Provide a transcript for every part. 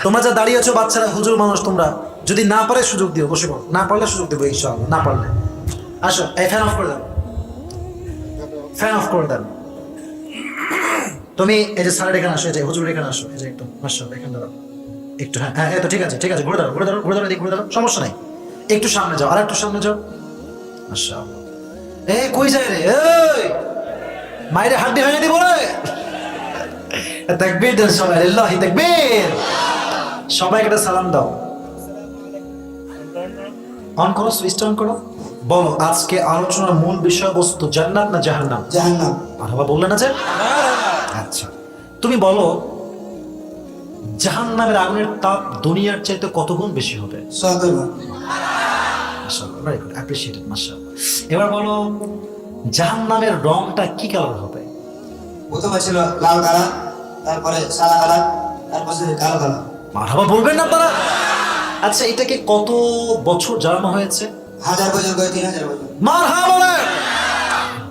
তোমরা যা দাঁড়িয়ে আছো, বাচ্চারা, হুজুর মানুষ তোমরা, যদি না পারে সুযোগ দিও, বসে পড়ো। না পারলে সুযোগ দেবো, ইনশাআল্লাহ, না পারলে। আসো, এই ফ্যান অফ করে দাও। ফ্যান অফ করে দেন তুমি এই যে স্যারের এখানে আসো, এই যে হুজুর এখানে আসো, এই যে একটু মাসা এখানে দাঁড়াও। একটু হ্যাঁ হ্যাঁ তো ঠিক আছে ঠিক আছে, ঘুরে দাঁড়াও ঘুরে দাঁড়াও ঘুরে দাঁড়াও ঘুরে দাঁড়াও, সমস্যা নাই। একটু সামনে যাও আর একটু সামনে যাও। আচ্ছা এ, কই যায় রে? এই! মায়ের হাড্ডি ভেঙে দিব রে। তাকবীর দেন সবাই, আল্লাহি তাকবীর। সবাইকে একটা সালাম দাও। অন করো সুইচ অন করো। বলো আজকে আলোচনার মূল বিষয়বস্তু জান্নাত না জাহান্নাম? জাহান্নাম। মারহাবা বললে না যে? আচ্ছা। তুমি বলো জাহান্নামের আগুনের তাপ দুনিয়ার চাইতে কত গুণ বেশি হবে? অ্যাপ্রিশিয়েটেড মাশাআল্লাহ এবার বলো জাহান্নামের রংটা কি কালার হবে? প্রথমে ছিল লাল কালার তারপরে সাদা কালার তারপরে কালো কালার। মারহাবা বলবেন না তারা আচ্ছা এটাকে কত বছর জ্বালানো হয়েছে? হাজার বছর করে তিন হাজার বছর। মারহাবা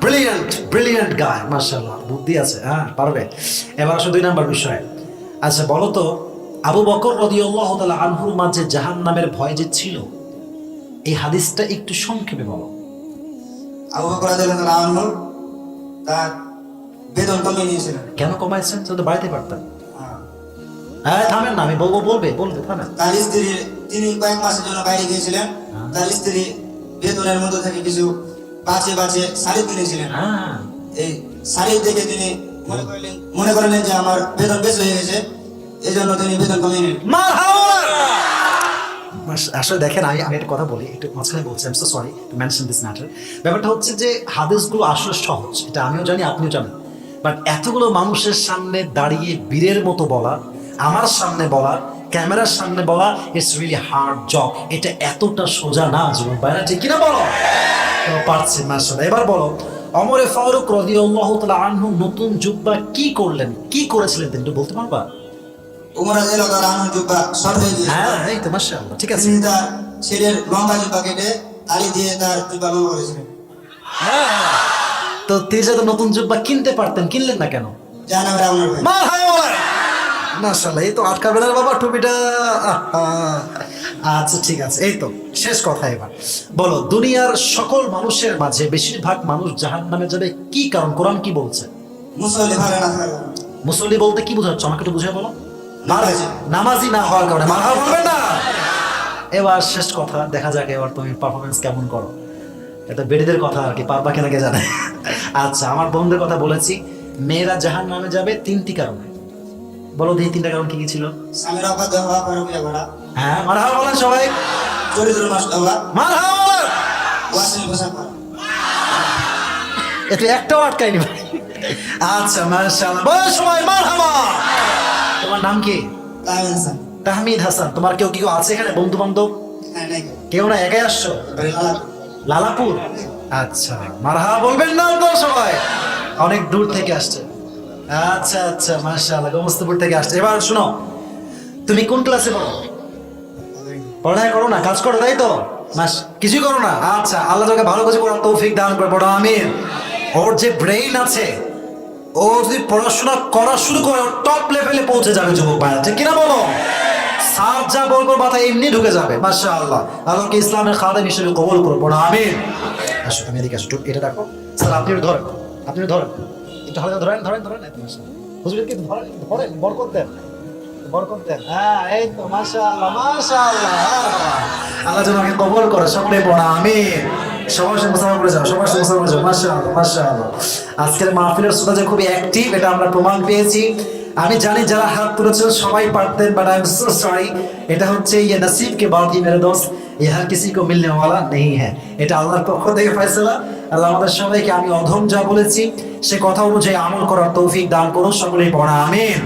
ব্রিলিয়ান্ট ব্রিলিয়ান্ট গায় মাশাআল্লাহ বুদ্ধি আছে হ্যাঁ পারবে। এবার আসো দুই নাম্বার বিষয়। আচ্ছা বলো তো আবু বকর রাদিয়াল্লাহু তাআলা আনহুর মাঝে জাহান্নামের ভয় যে ছিল এই হাদিসটা একটু সংক্ষেপে বলো। আবু বকর রাদিয়াল্লাহু আনহু তার বেতন কমিয়ে নিয়েছিলেন। কেন কমাইছেন? তো বাড়িতে পারতেন। হ্যাঁ। হ্যাঁ থামেন না আমি বলব বলবে বলবে থামেন। তার স্ত্রী তিনি কয়েক মাসের জন্য বাইরে গিয়েছিলেন। তার স্ত্রী বেতনের মধ্যে থেকে কিছু বাঁচে বাঁচে শাড়ি কিনেছিলেন। হ্যাঁ। এই শাড়ি দেখে তিনি মনে করলেন মনে করলেন যে আমার বেতন বেশি হয়ে গেছে। এই জন্য তিনি বেতন কমিয়ে নিলেন। আসলে দেখেন আমি আমি একটা কথা বলি একটু মাঝখানে বলছি আমি sorry to mention this matter ব্যাপারটা হচ্ছে যে হাদিসগুলো আসলে সহজ এটা আমিও জানি আপনিও জানেন। বাট এতগুলো মানুষের সামনে দাঁড়িয়ে বীরের মতো বলা আমার সামনে বলা ক্যামেরার সামনে বলা ইটস রিয়েলি হার্ড জব এটা এতটা সোজা না জীবন বাইরে ঠিক কিনা বলো? পারছি মাসাল্লাহ এবার বলো অমরে ফারুক রদিয়াল্লাহু তাআলা আনহু নতুন জুব্বা কি করলেন? কি করেছিলেন তিনি বলতে পারবা? উমর রাদিয়াল্লাহু তাআলা আনহু জুব্বা শর্ট হয়ে হ্যাঁ এই তো মাশাআল্লাহ ঠিক আছে। তিনি তার ছেলের লম্বা জুব্বা কেটে আলি দিয়ে তার জুব্বা লম্বা করেছিলেন। তো তিনি যাতে নতুন জুব্বা কিনতে পারতেন কিনলেন না কেন? জাহান্নামের আগুনের ভয় মাশাআল্লাহ এই তো আটকাবে না বাবা টুপিটা। আচ্ছা ঠিক আছে এই তো শেষ কথা এবার। বলো দুনিয়ার সকল মানুষের মাঝে বেশিরভাগ মানুষ জাহান নামে যাবে কি কারণ? কোরআন কি বলছে? মুসল্লি বলতে কি বোঝাচ্ছ? আমাকে একটু বুঝে বলো। নামাজি। না হওয়ার কারণে। মাথা বলবে না। এবার শেষ কথা দেখা যাক এবার তুমি পারফরমেন্স কেমন করো। এটা বেড়িদের কথা আর কি পারবা কেনা কে জানে। আচ্ছা আমার বন্ধুদের কথা বলেছি মেয়েরা জাহান নামে যাবে তিনটি কারণে। বলো দেখি তিনটা কারণ কি কি ছিল। স্বামীর অবাধ্য হওয়া পরকিয়া করা হ্যাঁ মারহাবা বলেন সবাই। চরিত্র নষ্ট হওয়া মারহাবা বলেন। ওয়াসিল পোশাক করা এতে একটাও আটকায়নি ভাই। আচ্ছা মাশাআল্লাহ। বলো সবাই মারহাবা। তোমার নাম কি? তাহমিদ হাসান। তোমার কেউ কেউ আছে এখানে বন্ধু বান্ধব হ্যাঁ। কেউ। না একাই আসছো? লালাপুর? আচ্ছা মারহা বলবেন না তো সবাই। অনেক দূর থেকে আসছে। আচ্ছা আচ্ছা মাশাআল্লাহ, গোমস্তপুর থেকে আসছে। এবার শোনো, তুমি কোন ক্লাসে পড়ো? পড়ায় করো না, কাজ করো, তাই তো? মাস, কিছুই করো না। আচ্ছা আল্লাহ তোকে ভালো কিছু করার তৌফিক দান করে, পড়ো, আমিন। ওর যে ব্রেইন আছে, ও যদি পড়াশোনা করা শুরু করে টপ লেভেলে পৌঁছে যাবে, যুবক ঠিক কিনা বলো? সাপ যা বলব মাথায় এমনি ঢুকে যাবে মাশা আল্লাহ আল্লাহকে ইসলামের খাদেম হিসেবে কবল করো, পড়ো, আমিন। আসো, তুমি এদিকে আসো এটা রাখো স্যার, আপনি ধরেন আপনি ধরেন। একটু হালকা ধরেন ধরেন ধরেন। হুজুরকে ধরেন ধরেন, বরকত দেন। বরকত দেন। হ্যাঁ এই তো, মাশাআল্লাহ মাশাআল্লাহ আল্লাহ যেন আমাকে করে, সকলে পড়া, আমিন। সবার সঙ্গে করে যাও সবার সঙ্গে করে যাও। মাশাআল্লাহ মাশাআল্লাহ। আজকের মাহফিলের শ্রোতা যে খুবই অ্যাক্টিভ এটা আমরা প্রমাণ পেয়েছি। আমি জানি যারা হাত তুলেছেন, সবাই পারতেন but I am so sorry এটা হচ্ছে ইয়ে নসিব কে মেরে দোস্ত ইহা কিসি কো মিলনে ওয়ালা নেই হ্যাঁ। এটা আল্লাহর পক্ষ থেকে ফয়সালা। আল্লাহ আমাদের সবাইকে আমি অধম যা বলেছি, সে কথা অনুযায়ী আমল করার তৌফিক দান করুন, সকলেই পড়া, আমিন।